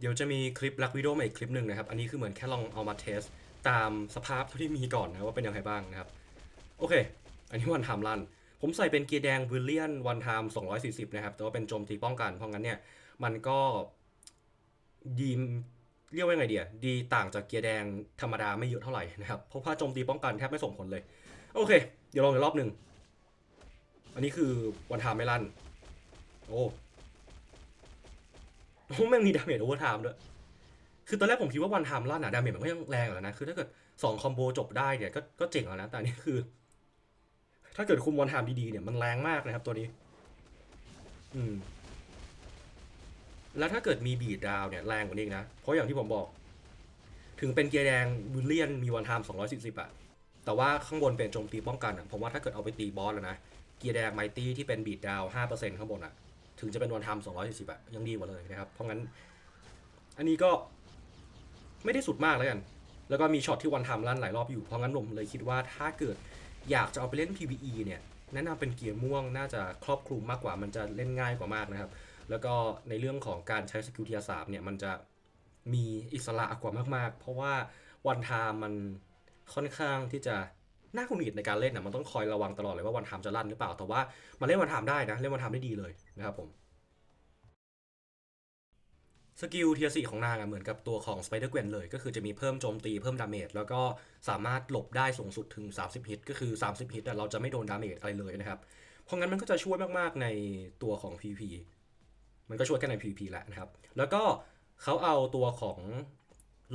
เดี๋ยวจะมีคลิป Black Widow มาอีกคลิปหนึ่งนะครับ อันนี้คือเหมือนแค่ลองเอามาเทสตามสภาพเท่าที่มีก่อนนะว่าเป็นยังไงบ้างนะครับ โอเค อันนี้วันไทม์รัน ผมใส่เป็นเกียร์แดงวิลเลียนวันไทม์240นะครับ แต่ว่าเป็นโจมตีป้องกัน เพราะงั้นเนี่ยมันก็ดีเรียกว่าไงเดียดีต่างจากเกียร์แดงธรรมดาไม่เยอะเท่าไหร่นะครับ เพราะว่าโจมตีป้องกันแทบไม่ส่งผลเลย โอเค เดี๋ยวลองอีกรอบหนึ่ง อันนี้คือวันไทม์ไม่ลั่น โอ้ แม่งมีดาเมจโอเวอร์ไทม์ด้วย คือตอนแรกผมคิดว่าวันไทม์ลั่นอะดาเมจมันก็ยังแรงอยู่แล้วนะ คือถ้าเกิดสองคอมโบจบได้เนี่ยก็ก็เจ๋งแล้วนะ แต่นี่คือ ถ้าเกิดคุมวันไทม์ดีๆเนี่ยมันแรงมากนะครับตัวนี้ อืม แล้วถ้าเกิดมีบีดดาวเนี่ยแรงกว่านี้อีกนะ เพราะอย่างที่ผมบอก ถึงเป็นเกียร์แดงวิลเลียนมีวันไทม์240อยสิบสิบอะแต่ว่าข้างบนเป็นโจมตีป้องกันอะผมว่าถ้าเกิดเอาไปตีบอสแล้วนะ เกียร์แดงไมตี้ที่เป็นบีดดาวน์5%ข้างบนอะ ถึงจะเป็นวันไทม์240อะยังดีกว่าเลยนะครับ เพราะงั้น อันนี้ก็ไม่ได้สุดมากแล้วกัน แล้วก็มีช็อตที่วันทม์ลั่นหลายรอบอยู่ เพราะงั้นผมเลยคิดว่าถ้าเกิดอยากจะเอาไปเล่น PVE เนี่ยแนะนำเป็นเกียร์ม่วงน่าจะครอบคลุมมากกว่า มันจะเล่นง่ายกว่ามากนะครับ แล้วก็ในเรื่องของการใช้สกิลเทียสามเนี่ยมันจะมีอิสระกว่ามาก ๆ เพราะว่าวันไทม์มันค่อนข้างที่จะ น่าคุนหิดในการเล่นนะมันต้องคอยระวังตลอดเลยว่าวันไทม์จะลั่นหรือเปล่า แต่ว่ามันเล่นวันไทม์ได้นะ เล่นวันไทม์ได้ดีเลยนะครับผม สกิลเทียสี่ของนางเหมือนกับตัวของ Spider Gwen เลย ก็คือจะมีเพิ่มโจมตีเพิ่มดาเมจแล้วก็สามารถหลบได้สูงสุดถึง 30 ฮิต ก็คือ 30 ฮิตอะเราจะไม่โดนดาเมจอะไรเลยนะครับ เพราะงั้นมันก็จะช่วยมากๆในตัวของ PVP มันก็ช่วยแค่ใน PVP แหละนะครับ แล้วก็เขาเอาตัวของ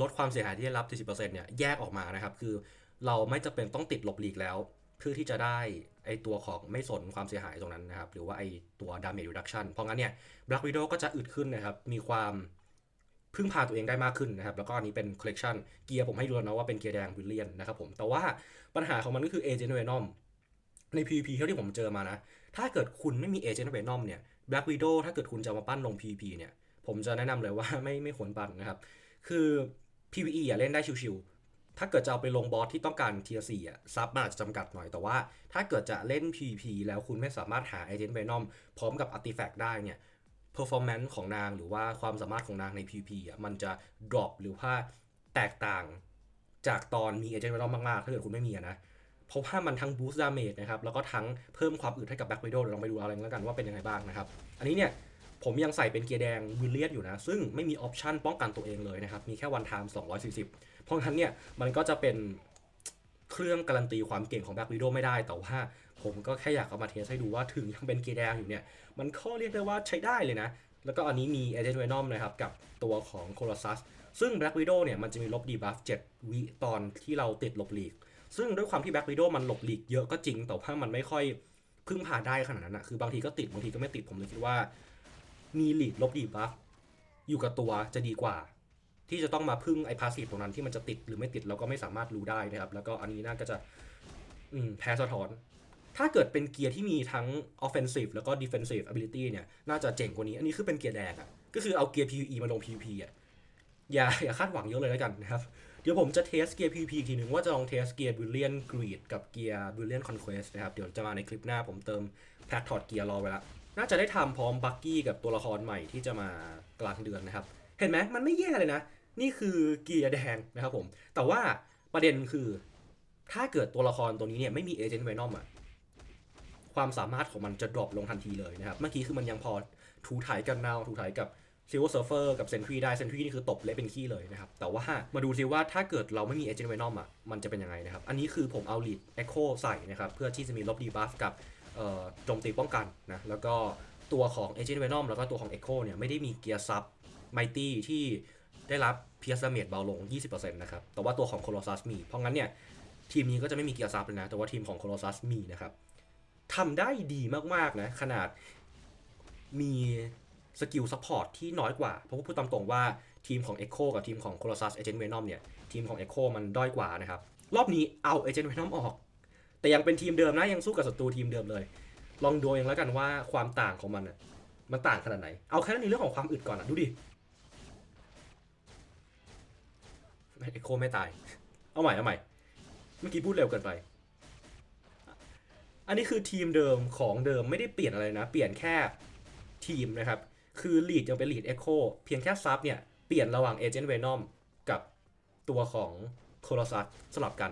ลดความเสียหายที่ได้รับ 40%เนี่ย แยกออกมานะครับ คือ เราไม่จำเป็นต้องติดหลบหลีกแล้ว เพื่อที่จะได้ไอตัวของไม่สนความเสียหายตรงนั้นนะครับ หรือว่าไอตัว damage reduction เพราะงั้นเนี่ย Black Widow ก็จะอึดขึ้นนะครับ มีความพึ่งพาตัวเองได้มากขึ้นนะครับ แล้วก็อันนี้เป็น collection เกียร์ผมให้ดูแล้วนะว่าเป็นเกียร์แดงวิลเลียนนะครับผม แต่ว่าปัญหาของมันก็คือ Agent Venom ใน PVP เท่าที่ผมเจอมานะ ถ้าเกิดคุณไม่มี Agent Venom เนี่ย Black Widow ถ้าเกิดคุณจะมาปั้นลง PVP เนี่ย ผมจะแนะนำเลยว่าไม่ไม่ควรปั้นนะครับ คือ PVE อะเล่นได้ชิวๆ ถ้าเกิดจะเอาไปลงบอสที่ต้องการเทียร์สี่อะซับมันอาจจะจำกัดหน่อยแต่ว่า ถ้าเกิดจะเล่น PVP แล้วคุณไม่สามารถหา Agent Venom พร้อมกับ Artifact ได้เนี่ย performance ของนางหรือว่าความสามารถของนางใน PVP อะมันจะ drop หรือว่าแตกต่างจากตอนมี Agent Venom มากๆ ถ้าเกิดคุณไม่มีนะเพราะว่ามันทั้ง boost damage นะครับแล้วก็ทั้งเพิ่มความอึดให้กับ Black Widow เดี๋ยวลองไปดูเอาเองแล้วกันว่าเป็นยังไงบ้างนะครับ อันนี้เนี่ย ผมยังใส่เป็นเกียร์แดงวิลเลียนอยู่นะ ซึ่งไม่มีออปชันป้องกันตัวเองเลยนะครับ มีแค่วันไทม์240 เพราะงั้นเนี่ยมันก็จะเป็นเครื่องการันตีความเก่งของ Black Widow ไม่ได้ แต่ว่าผมก็แค่อยากเอามาเทสให้ดูว่าถึงยังเป็นเกียร์แดงอยู่เนี่ยมันข้อเรียกได้ว่าใช้ได้เลยนะ แล้วก็อันนี้มี Agent Venom นะครับกับตัวของ Colossus ซึ่ง Black Widow เนี่ยมันจะมีลบดีบัฟ7วิตอนที่เราติดหลบหลีก ซึ่งด้วยความที่ Black Widow มันหลบหลีกเยอะก็จริงแต่ว่ามันไม่ค่อยพึ่งพาได้ขนาดนั้นนะคือบางทีก็ติดบางทีก็ไม่ติดผมเลยคิดว่า มีหลีดลบดีบัฟอยู่กับตัวจะดีกว่า ที่จะต้องมาพึ่งไอ้พาสซีฟตรงนั้นที่มันจะติดหรือไม่ติดเราก็ไม่สามารถรู้ได้นะครับ แล้วก็อันนี้น่าก็จะอืมแพ้สะท้อน ถ้าเกิดเป็นเกียร์ที่มีทั้ง offensive แล้วก็ defensive ability เนี่ย น่าจะเจ๋งกว่านี้ อันนี้คือเป็นเกียร์แดงอะก็คือเอาเกียร์ PVE มาลง PVP อะอย่าอย่าคาดหวังเยอะเลยแล้วกันนะครับ เดี๋ยวผมจะเทสเกียร์ PVP อีกทีหนึ่งว่าจะลองเทสเกียร์ Brilliant Greed กับเกียร์ Brilliant Conquest นะครับ เดี๋ยวจะมาในคลิปหน้าผมเติมแพทถอดเกียร์รอไว้ละ น่าจะได้ทำพร้อมบักกี้กับตัวละครใหม่ที่จะมากลางเดือนนะครับ เห็นไหมมันไม่แย่เลยนะ นี่คือเกียร์แดงนะครับผม แต่ว่าประเด็นคือ ถ้าเกิดตัวละครตัวนี้เนี่ยไม่มีเอเจนต์ไวนอมอะความสามารถของมันจะดรอปลงทันทีเลยนะครับ เมื่อกี้คือมันยังพอถูถ่ายกันนาวถูถ่ายกับซิลเวอร์เซิร์ฟเฟอร์กับเซนทรีได้เซนทรีนี่คือตบเละเป็นขี้เลยนะครับ แต่ว่ามาดูซิว่าถ้าเกิดเราไม่มีเอเจนต์ไวนอมอะมันจะเป็นยังไงนะครับ อันนี้คือผมเอาลีดเอ็กโคใส่นะครับ เพื่อที่จะมีลบดีบัฟกับ โจมตีป้องกันนะแล้วก็ตัวของ Agent Venom แล้วก็ตัวของ Echo เนี่ยไม่ได้มีเกียร์ซับ Mighty ที่ได้รับเพียร์ a เม e เบาลง 20%นะครับ แต่ว่าตัวของ Colossus มี เพราะงั้นเนี่ยทีมนี้ก็จะไม่มีเกียร์ซับเลยนะ แต่ว่าทีมของ Colossus มีนะครับทำได้ดีมากๆนะ ขนาดมีสกิลซัพพอร์ตที่น้อยกว่า เพราะว่าพูดตามตรงว่าทีมของ Echo กับทีมของ Colossus Agent Venom เนี่ย ทีมของ Echo มันด้อยกว่านะครับ รอบนี้เอา Agent Venom ออก แต่ยังเป็นทีมเดิมนะยังสู้กับศัตรูทีมเดิมเลย ลองดูเองแล้วกันว่าความต่างของมันอะมันต่างขนาดไหน เอาแค่ในเรื่องของความอึดก่อนอะดูดิเอโคไม่ตาย เอาใหม่เอาใหม่ เมื่อกี้พูดเร็วเกินไป อันนี้คือทีมเดิมของเดิมไม่ได้เปลี่ยนอะไรนะ เปลี่ยนแค่ทีมนะครับ คือลีดยังเป็นลีดเอ็กโคเพียงแค่ซับเนี่ย เปลี่ยนระหว่างเอเจนต์เวนอมกับตัวของโคลอซัสสลับกัน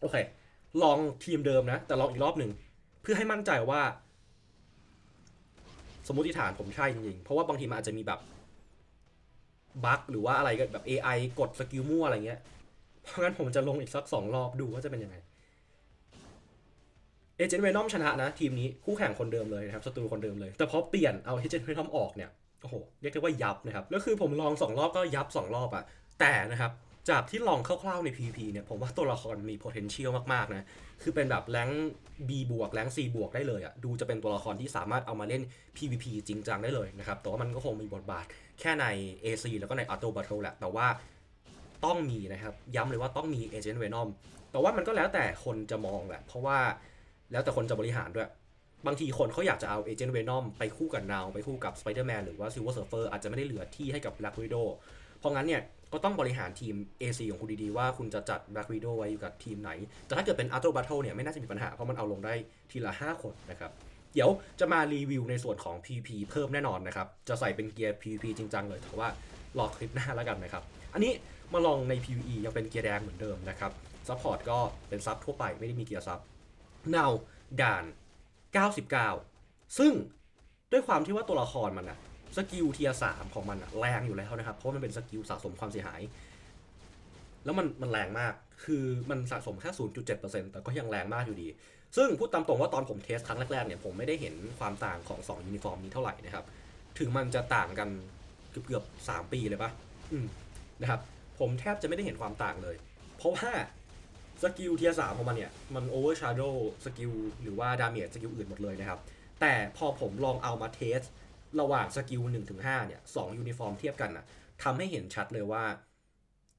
โอเค ลองทีมเดิมนะ แต่ลองอีกรอบหนึ่งเพื่อให้มั่นใจว่า สมมติฐานผมใช่จริงๆ เพราะว่าบางทีมันอาจจะมีแบบบั๊กหรือว่าอะไรก็แบบ AI กดสกิลมั่วอะไรเงี้ย เพราะงั้นผมจะลงอีกสักสองรอบดูว่าจะเป็นยังไงเอเจนต์เวนอมชนะนะ ทีมนี้คู่แข่งคนเดิมเลยนะครับศัตรูคนเดิมเลย แต่พอเปลี่ยนเอาเอเจนต์เวนอมออกเนี่ยโอ้โหเรียกได้ว่ายับนะครับแล้วคือผมลองสองรอบก็ยับสองรอบอะแต่นะครับ จากที่ลองคร่าวๆใน PVP เนี่ยผมว่าตัวละครมี potential มากๆนะ คือเป็นแบบแรงค์ B บวกแรงค์ C บวกได้เลยอะดูจะเป็นตัวละครที่สามารถเอามาเล่น PVP จริงจังได้เลยนะครับ แต่ว่ามันก็คงมีบทบาทแค่ใน AC แล้วก็ใน Auto Battle แหละ แต่ว่าต้องมีนะครับ ย้ำเลยว่าต้องมี Agent Venom แต่ว่ามันก็แล้วแต่คนจะมองแหละ เพราะว่าแล้วแต่คนจะบริหารด้วย บางทีคนเขาอยากจะเอา Agent Venom ไปคู่กับ Now ไปคู่กับ Spider-Man หรือว่า Silver Surfer อาจจะไม่ได้เหลือที่ให้กับ Black Widow เพราะงั้นเนี่ย ก็ต้องบริหารทีม AC ของคุณดีๆ ว่าคุณจะจัด Black Widow ไว้อยู่กับทีมไหน แต่ถ้าเกิดเป็น Auto Battle เนี่ยไม่น่าจะมีปัญหา เพราะมันเอาลงได้ทีละ 5 คนนะครับ เดี๋ยวจะมารีวิวในส่วนของ PP เพิ่มแน่นอนนะครับ จะใส่เป็นเกียร์ PP จริงจังเลยแต่ว่ารอคลิปหน้าแล้วกันนะครับ อันนี้มาลองใน PVE ยังเป็นเกียร์แดงเหมือนเดิมนะครับซัพพอร์ตก็เป็นซับทั่วไปไม่ได้มีเกียร์ซับ Now ด่าน 99 ซึ่งด้วยความที่ว่าตัวละครมันอะ สกิลเทียสามของมันอะแรงอยู่แล้วนะครับ เพราะมันเป็นสกิลสะสมความเสียหาย แล้วมันมันแรงมาก คือมันสะสมแค่ 0.7%แต่ก็ยังแรงมากอยู่ดี ซึ่งพูดตามตรงว่าตอนผมเทสครั้งแรกๆเนี่ยผมไม่ได้เห็นความต่างของ 2 ยูนิฟอร์มนี้เท่าไหร่นะครับ ถึงมันจะต่างกันเกือบเกือบๆ3ปีเลยปะอืมนะครับ ผมแทบจะไม่ได้เห็นความต่างเลย เพราะว่าสกิลเทียสามของมันเนี่ย มันโอเวอร์ชาร์โดสกิลหรือว่าดาเมจสกิลอื่นหมดเลยนะครับ แต่พอผมลองเอามาเทส ระหว่างสกิล1ถึง5เนี่ยสองยูนิฟอร์มเทียบกันนะทำให้เห็นชัดเลยว่า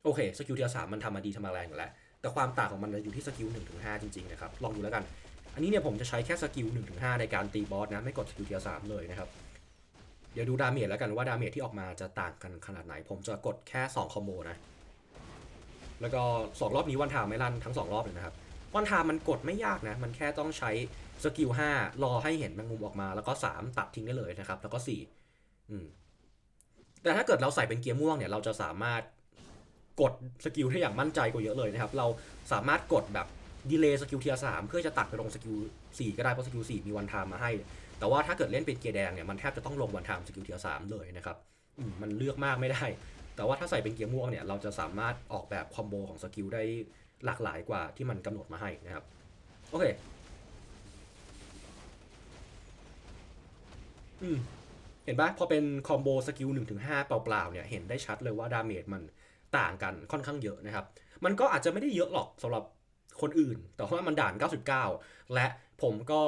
โอเคสกิลเทียสามมันทำมาดีทำมาแรงอยู่แล้ว แต่ความต่างของมันจะอยู่ที่สกิล1ถึง5จริงๆนะครับลองดูแล้วกัน อันนี้เนี่ยผมจะใช้แค่สกิล1ถึง5ในการตีบอสนะไม่กดสกิลเทียสามเลยนะครับเดี๋ยวดูดาเมจแล้วกันว่าดาเมจที่ออกมาจะต่างกันขนาดไหน ผมจะกดแค่2คอมโบนะแล้วก็ 2 รอบนี้วันทามไม่ลั่นทั้ง 2 รอบเลยนะครับ วันทามันกดไม่ยากนะ มันแค่ต้องใช้สกิล5รอให้เห็นแมงมุมออกมา แล้วก็ 3 ตัดทิ้งได้เลยนะครับ แล้วก็4อืมแต่ถ้าเกิดเราใส่เป็นเกียร์ม่วงเนี่ย เราจะสามารถกดสกิลได้อย่างมั่นใจกว่าเยอะเลยนะครับ เราสามารถกดแบบดีเลย์สกิลเทียสามเพื่อจะตัดไปลงสกิล4ก็ได้เพราะสกิล4มีวันทามมาให้ แต่ว่าถ้าเกิดเล่นเป็นเกียร์แดงเนี่ยมันแทบจะต้องลงวันไทม์สกิลเทียร์สามเลยนะครับมันเลือกมากไม่ได้ แต่ว่าถ้าใส่เป็นเกียร์ม่วงเนี่ยเราจะสามารถออกแบบคอมโบของสกิลได้ หลากหลายกว่าที่มันกำหนดมาให้นะครับ โอเค อืม เห็นปะพอเป็นคอมโบสกิล1ถึง5เปล่าๆเนี่ยเห็นได้ชัดเลยว่าดาเมจมันต่างกันค่อนข้างเยอะนะครับ มันก็อาจจะไม่ได้เยอะหรอกสำหรับคนอื่น แต่ว่ามันด่าน 99 และผมก็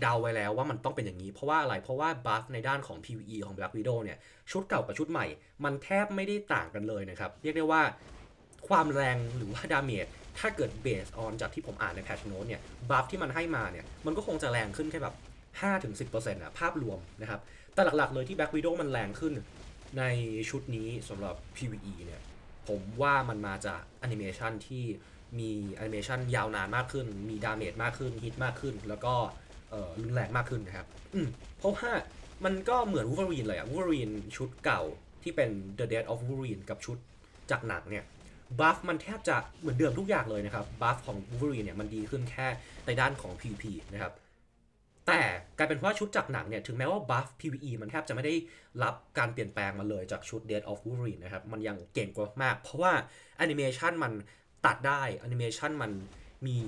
เดาไว้แล้วว่ามันต้องเป็นอย่างนี้ เพราะว่าอะไร เพราะว่าบัฟในด้านของ PVE ของ Black Widow เนี่ย ชุดเก่ากับชุดใหม่ มันแทบไม่ได้ต่างกันเลยนะครับ เรียกได้ว่าความแรงหรือว่าดาเมจ ถ้าเกิดเบสออนจากที่ผมอ่านในแพชโน t เนี่ยบัฟที่มันให้มาเนี่ยมันก็คงจะแรงขึ้นแค่แบบ5-10%อะภาพรวมนะครับ แต่หลักๆเลยที่ Black Widow มันแรงขึ้นในชุดนี้สำหรับ PVE เนี่ยผมว่ามันมาจากแอนิเมชันที่มีแอนิเมชันยาวนานมากขึ้น มีดาเมจมากขึ้นฮิตมากขึ้น แล้วก็รุนแรงมากขึ้นนะครับอืมเพราะว่ามันก็เหมือนวู l v เ r อรีนเลยอะวู l v เ r อรีนชุดเก่าที่เป็น The Death of Wolverine กับชุดจากหนังเนี่ย บัฟมันแทบจะเหมือนเดิมทุกอย่างเลยนะครับบัฟของ Wolverine เนี่ยมันดีขึ้นแค่ในด้านของ PVP นะครับแต่กลายเป็นว่าชุดจากหนังเนี่ยถึงแม้ว่าบัฟ PVE มันแทบจะไม่ได้รับการเปลี่ยนแปลงมาเลยจากชุด Death of Wolverine นะครับมันยังเก่งกว่ามาก เพราะว่าแอนิเมชันมันตัดได้แอนิเมชันมันมี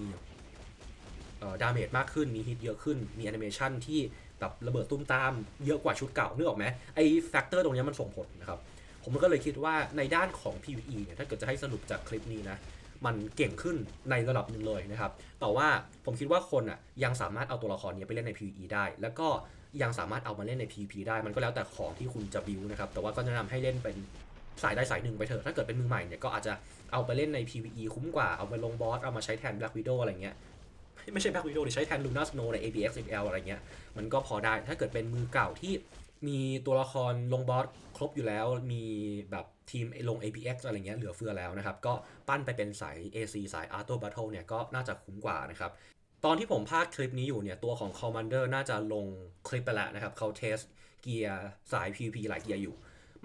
ดาเมจมากขึ้นมีฮิตเยอะขึ้นมีแอนิเมชันที่แบบระเบิดตุ้มตามเยอะกว่าชุดเก่านึกออกไหมไอ้แฟกเตอร์ตรงเนี้ยมันส่งผลนะครับ ผมก็เลยคิดว่าในด้านของ PVE เนี่ยถ้าเกิดจะให้สรุปจากคลิปนี้นะ มันเก่งขึ้นในระดับหนึ่งเลยนะครับ แต่ว่าผมคิดว่าคนอะยังสามารถเอาตัวละครนี้ไปเล่นใน PVE ได้ แล้วก็ยังสามารถเอามาเล่นใน PVP ได้ มันก็แล้วแต่ของที่คุณจะบิวนะครับ แต่ว่าก็แนะนำให้เล่นเป็นสายได้สายหนึ่งไปเถอะ ถ้าเกิดเป็นมือใหม่เนี่ยก็อาจจะเอาไปเล่นใน PVE คุ้มกว่า เอาไปลงบอส เอามาใช้แทน Black Widow อะไรเงี้ย ไม่ใช่ Black Widow ดิใช้แทน Luna Snow ใน ABX XL อะไรเงี้ย มันก็พอได้ ถ้าเกิดเป็นมือเก่าที่ มีตัวละครลงบอสครบอยู่แล้ว มีแบบทีมลง APX อะไรเงี้ยเหลือเฟือแล้วนะครับ ก็ปั้นไปเป็นสาย AC สาย Auto Battle เนี่ยก็น่าจะคุ้มกว่านะครับ ตอนที่ผมพากคลิปนี้อยู่เนี่ย ตัวของ Commander น่าจะลงคลิปไปแล้วนะครับเขาเทสเกียร์สาย PVP หลายเกียร์อยู่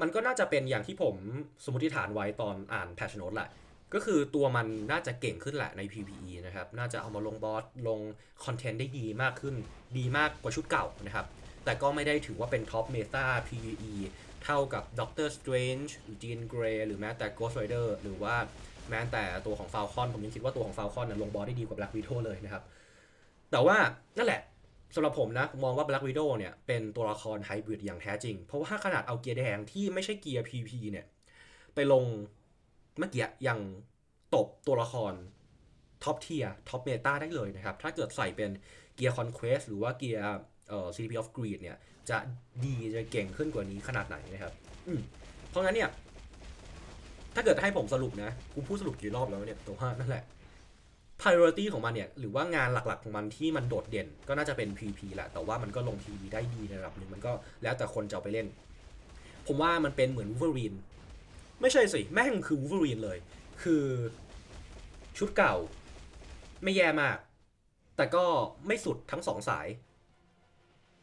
มันก็น่าจะเป็นอย่างที่ผมสมมติฐานไว้ตอนอ่านแพชโนตแหละก็คือตัวมันน่าจะเก่งขึ้นแหละใน PVE นะครับ น่าจะเอามาลงบอสลงคอนเทนต์ได้ดีมากขึ้น ดีมากกว่าชุดเก่านะครับ แต่ก็ไม่ได้ถือว่าเป็นท็อปเมตา PVE เท่ากับ Doctor Strange หรือ Jean Grey หรือแม้แต่ Ghost Rider หรือว่าแม้แต่ตัวของ Falcon ผมยังคิดว่าตัวของ Falcon นะลงบอสได้ดีกว่า Black Widow เลยนะครับ แต่ว่านั่นแหละสำหรับผมนะมมองว่า Black Widow เนี่ยเป็นตัวละครไฮบริดอย่างแท้จริง เพราะว่าขนาดเอาเกียร์แดงที่ไม่ใช่เกียร์ PP เนี่ย ไปลงเมื่อกี้ยังตบตัวละครท็อปเทียท็อปเมตาได้เลยนะครับ ถ้าเกิดใส่เป็นเกียร์คอนเควสหรือว่าเกียร์ เอ่อ CDP of Greed เนี่ยจะดีจะเก่งขึ้นกว่านี้ขนาดไหนนะครับอืมเพราะงั้นเนี่ย ถ้าเกิดให้ผมสรุปนะกูพูดสรุปกี่รอบแล้วเนี่ยแต่ว่านั่นแหละ priority ของมันเนี่ยหรือว่างานหลักๆของมันที่มันโดดเด่น ก็น่าจะเป็น PP แหละ แต่ว่ามันก็ลง PV ได้ดีในระดับหนึ่งมันก็แล้วแต่คนจะเอาไปเล่น ผมว่ามันเป็นเหมือน Wolverine ไม่ใช่สิแม่งคือ Wolverine เลย คือชุดเก่าไม่แย่มาก แต่ก็ไม่สุดทั้งสองสาย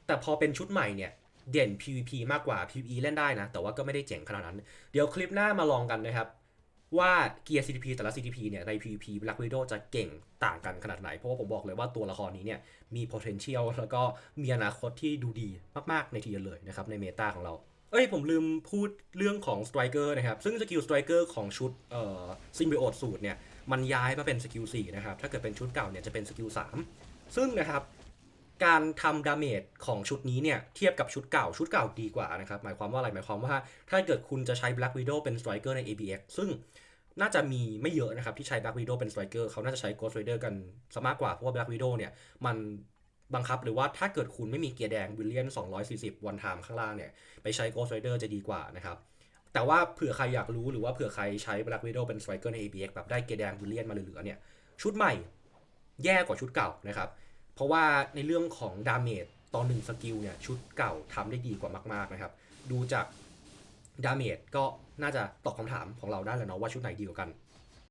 แต่พอเป็นชุดใหม่เนี่ยเด่น PVP มากกว่า PVE เล่นได้นะ แต่ว่าก็ไม่ได้เจ๋งขนาดนั้น เดี๋ยวคลิปหน้ามาลองกันนะครับ ว่าเกียร์ CTP แต่ละ CTP เนี่ยใน PVP Black Widow จะเก่งต่างกันขนาดไหน เพราะว่าผมบอกเลยว่าตัวละครนี้เนี่ยมี potential แล้วก็มีอนาคตที่ดูดีมากๆในทีเดียวเลยนะครับในเมตาของเรา เอ้ยผมลืมพูดเรื่องของ Striker นะครับ ซึ่งสกิล Striker ของชุดเอ่อ Symbiote สูตรเนี่ยมันย้ายมาเป็นสกิล4นะครับ ถ้าเกิดเป็นชุดเก่าเนี่ยจะเป็นสกิล3ซึ่งนะครับ การทำดาเมจของชุดนี้เนี่ยเทียบกับชุดเก่าชุดเก่าดีกว่านะครับ หมายความว่าอะไรหมายความว่า ถ้าเกิดคุณจะใช้ Black Widow เป็น Striker ใน ABX ซึ่งน่าจะมีไม่เยอะนะครับที่ใช้ Black Widow เป็น Striker เขาน่าจะใช้ Ghost Rider กันซะมากกว่า เพราะว่า Black Widow เนี่ยมันบังคับหรือว่าถ้าเกิดคุณไม่มีเกียร์แดงวิลเลียน 240 วันไทม์ข้างล่างเนี่ยไปใช้ Ghost Rider จะดีกว่านะครับแต่ว่าเผื่อใครอยากรู้หรือว่าเผื่อใครใช้ Black Widow เป็น Striker ใน ABX แบบได้เกียร์แดงวิลเลียนมาเหลือๆเนี่ยชุดใหม่แย่กว่าชุดเก่านะครับ เพราะว่าในเรื่องของดาเมจตอนหนึ่งสกิลเนี่ยชุดเก่าทำได้ดีกว่ามากๆนะครับ ดูจากดาเมจก็น่าจะตอบคำถามของเราได้แล้วเนาะว่าชุดไหนดีกว่ากัน